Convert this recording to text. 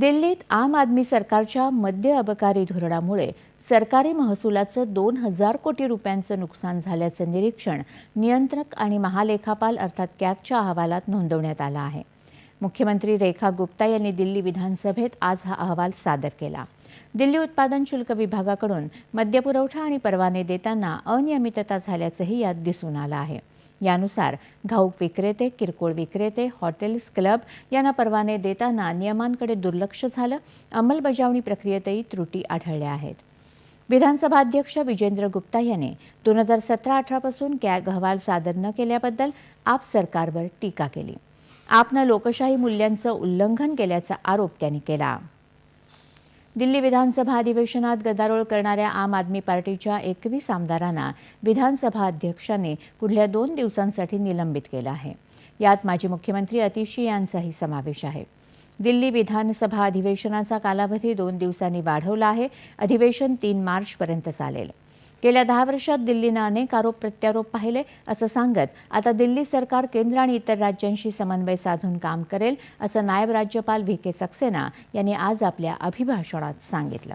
दिल्लीत आम आदमी सरकारच्या मद्य अबकारी धोरणामुळे सरकारी महसुलाचं दोन हजार कोटी रुपयांचं नुकसान झाल्याचं निरीक्षण नियंत्रक आणि महालेखापाल अर्थात कॅगच्या अहवालात नोंदवण्यात आलं आहे. मुख्यमंत्री रेखा गुप्ता यांनी दिल्ली विधानसभेत आज हा अहवाल सादर केला. दिल्ली उत्पादन शुल्क विभागाकडून मद्यपुरवठा आणि परवाने देताना अनियमितता झाल्याचंही यात दिसून आलं आहे. यानुसार घाऊक विक्रेते किरकोळ विक्रेते हॉटेल्स क्लब यांना परवाने देताना नियमांकडे दुर्लक्ष झालं. अंमलबजावणी प्रक्रियेतही त्रुटी आढळल्या आहेत. विधानसभा अध्यक्ष विजेंद्र गुप्ता यांनी दोन हजार सतरा अठरापासून कॅग अहवाल सादर न केल्याबद्दल आप सरकारवर टीका केली. आपनं लोकशाही मूल्यांचं उल्लंघन केल्याचा आरोप त्यांनी केला. दिल्ली विधानसभा अधिवेशनात गदारोळ करणाऱ्या आम आदमी पार्टीच्या एकवीस आमदारांना विधानसभा अध्यक्षांनी पुढल्या दोन दिवसांसाठी निलंबित केलं आहे. यात माजी मुख्यमंत्री अतिशी यांचाही समावेश आहे. दिल्ली विधानसभा अधिवेशनाचा कालावधी दोन दिवसांनी वाढवला आहे. अधिवेशन तीन मार्चपर्यंत चालेल. गेल्या दहा वर्षात दिल्लीनं अनेक आरोप प्रत्यारोप पाहिले असं सांगत आता दिल्ली सरकार केंद्र आणि इतर राज्यांशी समन्वय साधून काम करेल असं नायब राज्यपाल व्ही के सक्सेना यांनी आज आपल्या अभिभाषणात सांगितलं.